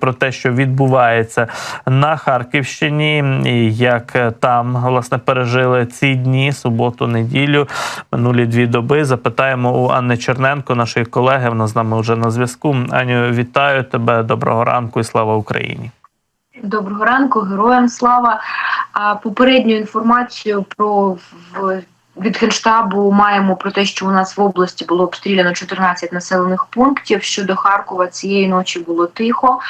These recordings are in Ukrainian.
про те, що відбувається на Харківщині, і як там власне пережили ці дні, суботу, неділю, минулі дві доби. Запитаємо у Анни Черненко, нашої колеги. Вона з нами вже на зв'язку. Аню, вітаю тебе. Доброго ранку і слава Україні. Доброго ранку, героям слава. Попередню інформацію про від генштабу маємо про те, що у нас в області було обстріляно 14 населених пунктів. Щодо Харкова цієї ночі було тихо.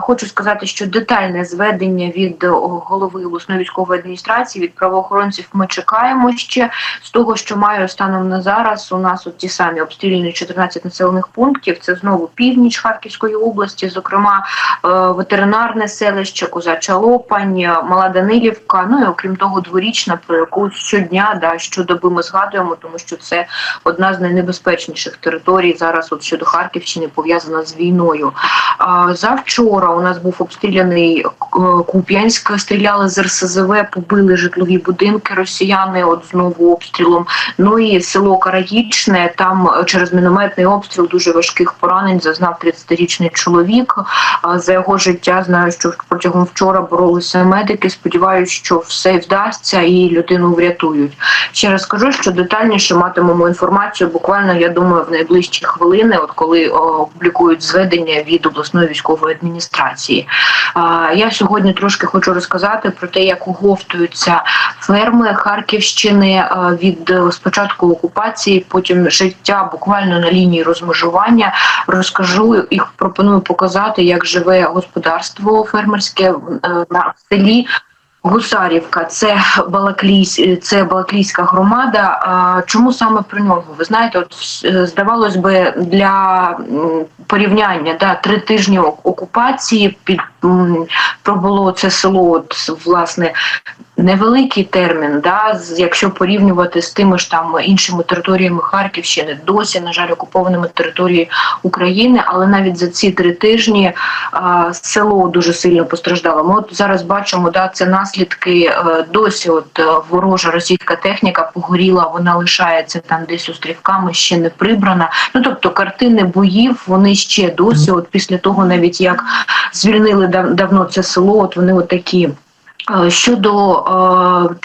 Хочу сказати, що детальне зведення від голови обласної військової адміністрації від правоохоронців ми чекаємо ще з того, що маю станом на зараз. У нас от ті самі обстріляні 14 населених пунктів. Це знову північ Харківської області, зокрема е, ветеринарне селище, Козача Лопань, Мала Данилівка. Ну і окрім того, дворічна про яку щодня да щодоби ми згадуємо, тому що це одна з найнебезпечніших територій зараз. От щодо Харківщини пов'язана з війною. Завчора у нас був обстріляний е, Куп'янськ, стріляли з РСЗВ, побили житлові будинки росіяни. От знову обстрілом. Ну і село Карагічне. Там через мінометний обстріл дуже важких поранень зазнав 30-річний чоловік. За його життя знаю, що протягом вчора боролися медики. Сподіваюся, що все вдасться і людину врятують. Ще раз скажу, що детальніше матимемо інформацію. Буквально я думаю, в найближчі хвилини, от коли опублікують зведення від обласної військової адміністрації. Я сьогодні трошки хочу розказати про те, як оговтуються ферми Харківщини від спочатку окупації, потім життя буквально на лінії розмежування. Розкажу і пропоную показати, як живе господарство фермерське е, на селі. Гусарівка, це Балаклійсь, це Балаклійська громада. Чому саме про нього? Ви знаєте, от здавалось би для порівняння да три тижні окупації під пробуло це село. От власне невеликий термін, да, якщо порівнювати з тими ж там іншими територіями Харківщини, досі, на жаль, окупованими територіями України, але навіть за ці три тижні а, село дуже сильно постраждало. Ми от зараз бачимо, да, це наслідки а, е, досі. От е, ворожа російська техніка погоріла, вона лишається там десь острівками, ще не прибрана. Ну тобто картини боїв вони ще досі. От після того, навіть як звільнили дав давно це село, от вони от такі. Е, щодо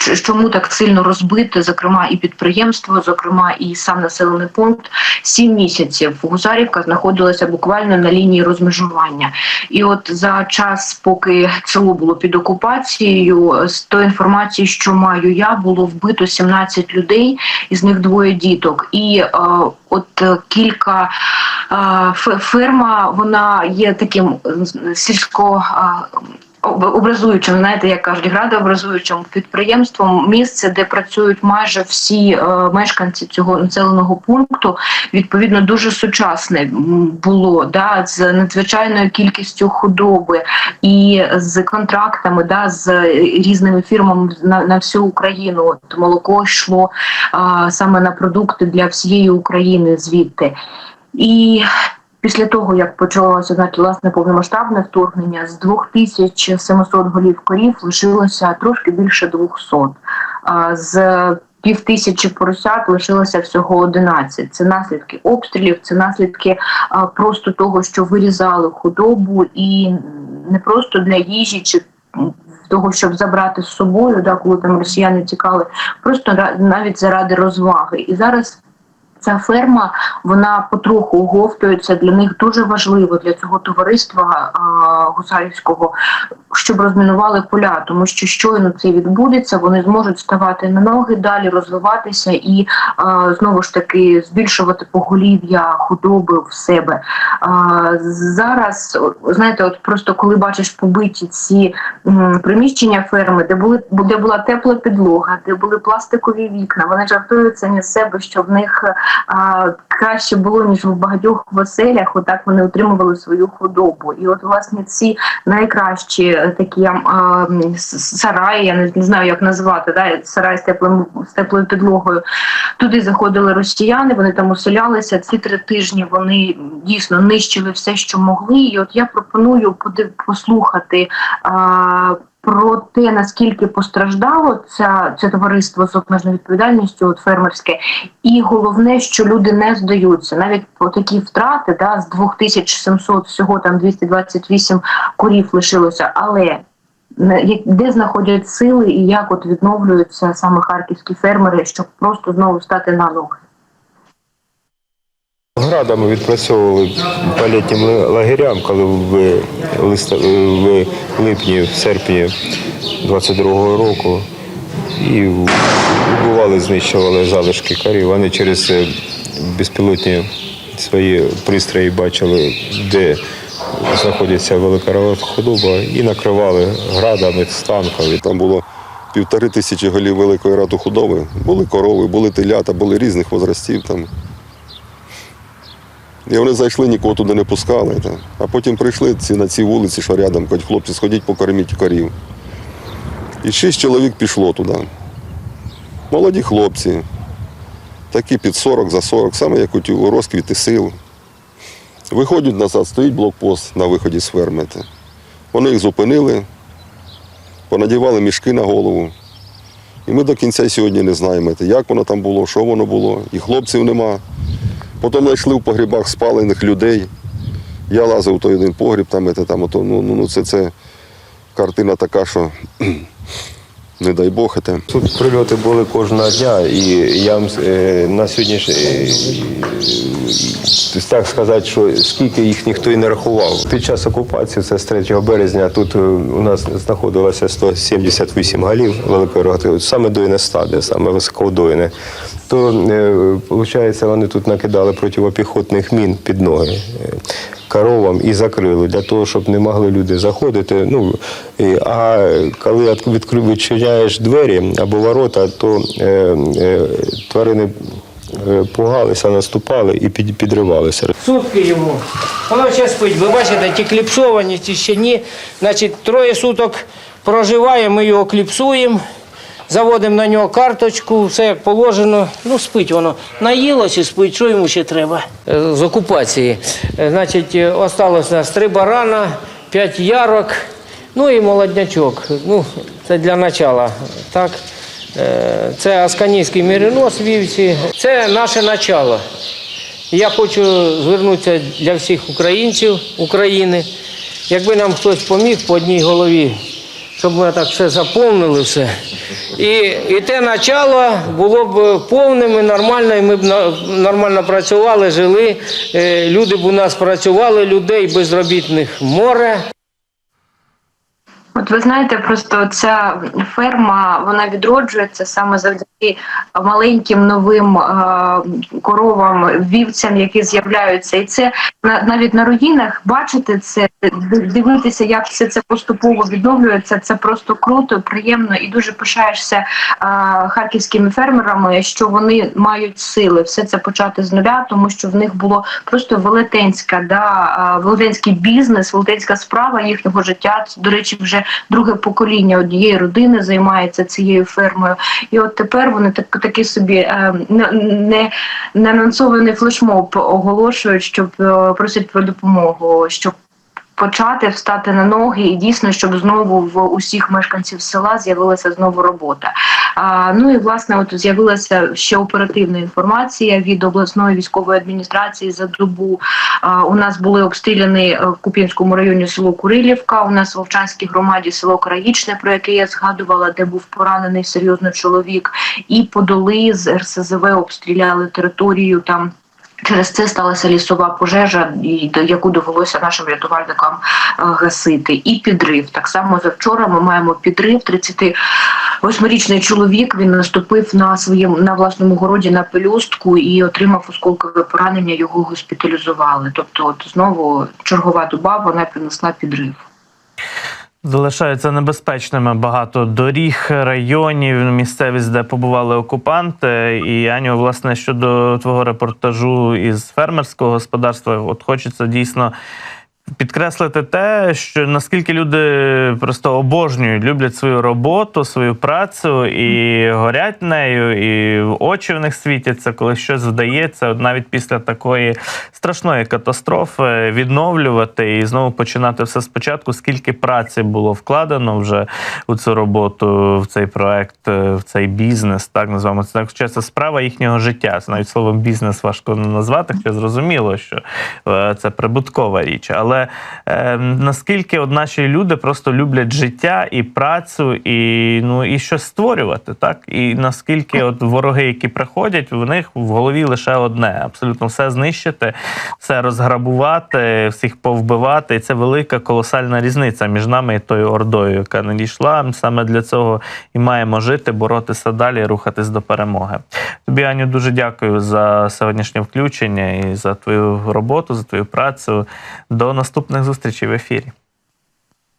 е, чому так сильно розбите, зокрема і підприємство, зокрема і сам населений пункт, сім місяців Гусарівка знаходилася буквально на лінії розмежування. І от за час, поки село було під окупацією, з тої інформації, що маю я, було вбито 17 людей, із них двоє діток. І е, от кілька ферма, вона є таким сільсько образуючим, знаєте, як кажуть, градообразуючим підприємством місце, де працюють майже всі е, мешканці цього населеного пункту, відповідно дуже сучасне було да з надзвичайною кількістю худоби і з контрактами, да з різними фірмами на на всю Україну. От молоко йшло а, саме на продукти для всієї України звідти. І Після того, як почалося власне повномасштабне вторгнення, з 2700 голів корів лишилося трошки більше 200. А з пів тисячі поросят лишилося всього 11. Це наслідки обстрілів, це наслідки просто того, що вирізали худобу, і не просто для їжі чи того, щоб забрати з собою, да, коли там росіяни тікали, просто навіть заради розваги. І зараз ця ферма вона потроху оговтується. Для них дуже важливо для цього товариства а, гусарівського, щоб розмінували поля, тому що щойно це відбудеться, вони зможуть ставати на ноги, далі розвиватися і а, знову ж таки збільшувати поголів'я худоби в себе. А, Зараз знаєте, от просто коли бачиш побиті ці приміщення ферми, де були де була тепла підлога, де були пластикові вікна, вони жартуються з себе, що в них а, краще було ніж в багатьох оселях. Отак вони отримували свою худобу. І от власне ці найкращі е, такі а, сараї, я не, не знаю, як назвати, да, сарай з теплим з теплою підлогою. Туди заходили росіяни, вони там оселялися. Ці три тижні вони дійсно нищили все, що могли. І от я пропоную послухати. А, про те, наскільки постраждало ця, це товариство з обмеженою відповідальністю, от фермерське, і головне, що люди не здаються. Навіть по такі втрати, да, з 2700 всього там 228 корів лишилося, але де знаходять сили і як от відновлюються саме харківські фермери, щоб просто знову стати на ноги. Градами відпрацьовували по літнім лагерям, коли в, в липні, в серпні 22-го року і вбивали, знищували залишки корів. Вони через е, безпілотні свої пристрої бачили, де знаходиться велика худоба, і накривали градами з танків. Там було півтори тисячі голів великої ради худоби. Були корови, були телята, були різних возрастів там. І вони зайшли, нікого туди не пускали. Та. А потім прийшли ці, на ці вулиці, що рядом, кажуть, хлопці, сходіть покорміть корів. І шість чоловік пішло туди. Молоді хлопці, такі під 40 за 40, саме як у розквіти сил. Виходять назад, стоїть блокпост на виході з ферми. та. Вони їх зупинили, понадівали мішки на голову. І ми до кінця сьогодні не знаємо, як воно там було, що воно було, і хлопців нема. Потім знайшли в погрібах спалених людей. Я лазив у той один погріб, там, це, там ото, ну, ну, ну, це, це картина така, що не дай Бог. Це. Тут прильоти були кожного дня, і я е, на сьогоднішній е, так сказати, що скільки їх ніхто і не рахував. Під час окупації, це з 3 березня, тут е, у нас знаходилося 178 голів великої рогати, саме дойне стадія, саме високодойне. То, виходить, вони тут накидали противопіхотних мін під ноги. Коровам і закрили для того, щоб не могли люди заходити. Ну а коли від- відкри- відчиняєш двері або ворота, то е, е, тварини е, пугалися, наступали і під, підривалися. Сутки йому. Воно ще спить. Ви бачите, ті кліпсовані, ті ще ні. Значить, троє суток проживає, ми його кліпсуємо, заводимо на нього карточку, все як положено. Ну, спить воно. Наїлось і спить, що йому ще треба? Е, З окупації. Е, Значить, е, осталось нас три барана, п'ять ярок, ну і молоднячок. Ну, це для начала. Так. Це Асканійський міринос вівці. Це наше начало. Я хочу звернутися для всіх українців України. Якби нам хтось поміг по одній голові, щоб ми так все заповнили все. І, і те начало було б повним і нормально, і ми б нормально працювали, жили. Е, Люди б у нас працювали, людей безробітних море. От ви знаєте, просто ця ферма вона відроджується саме завдяки маленьким новим е, коровам, вівцям, які з'являються, і це на навіть на руїнах бачити це, дивитися, як все це поступово відновлюється. Це просто круто, приємно і дуже пишаєшся е, харківськими фермерами, що вони мають сили все це почати з нуля, тому що в них було просто велетенська, да, е, велетенський бізнес, велетенська справа їхнього життя. До речі, вже друге покоління однієї родини займається цією фермою. І от тепер вони так такі собі е, не, не, анонсований флешмоб оголошують, щоб е, просять про допомогу, щоб почати встати на ноги і дійсно, щоб знову в усіх мешканців села з'явилася знову робота. А, ну і власне, от з'явилася ще оперативна інформація від обласної військової адміністрації за добу. А, у нас були обстріляні е, в Куп'янському районі село Курилівка. У нас в Вовчанській громаді село Країчне, про яке я згадувала, де був поранений серйозно чоловік, і подоли з РСЗВ обстріляли територію там. Через це сталася лісова пожежа, яку довелося нашим рятувальникам е, гасити. І підрив. Так само завчора ми маємо підрив. 38-річний чоловік він наступив на своєму на власному городі на пелюстку і отримав осколкове поранення. Його госпіталізували. Тобто, от знову чергова доба вона принесла підрив. Залишаються небезпечними багато доріг, районів, місцевість, де побували окупанти. І Аню, власне, щодо твого репортажу із фермерського господарства, от хочеться дійсно підкреслити те, що наскільки люди просто обожнюють, люблять свою роботу, свою працю і горять нею, і очі в них світяться, коли щось вдається, навіть після такої страшної катастрофи відновлювати і знову починати все спочатку. Скільки праці було вкладено вже у цю роботу, в цей проект, е, в цей бізнес, так називаємо це так. Хоча Це справа їхнього життя. Навіть словом бізнес важко назвати, хоча зрозуміло, що е, це прибуткова річ. Але е, наскільки от наші люди просто люблять життя і працю, і ну і щось створювати, так і наскільки от вороги, які приходять, в них в голові лише одне: абсолютно все знищити, все розграбувати, всіх повбивати. І це велика колосальна різниця між нами і тою ордою, яка надійшла. Саме для цього і маємо жити, боротися далі, рухатись до перемоги. Тобі, Аню, дуже дякую за сьогоднішнє включення і за твою роботу, за твою працю. До наступних зустрічей в ефірі.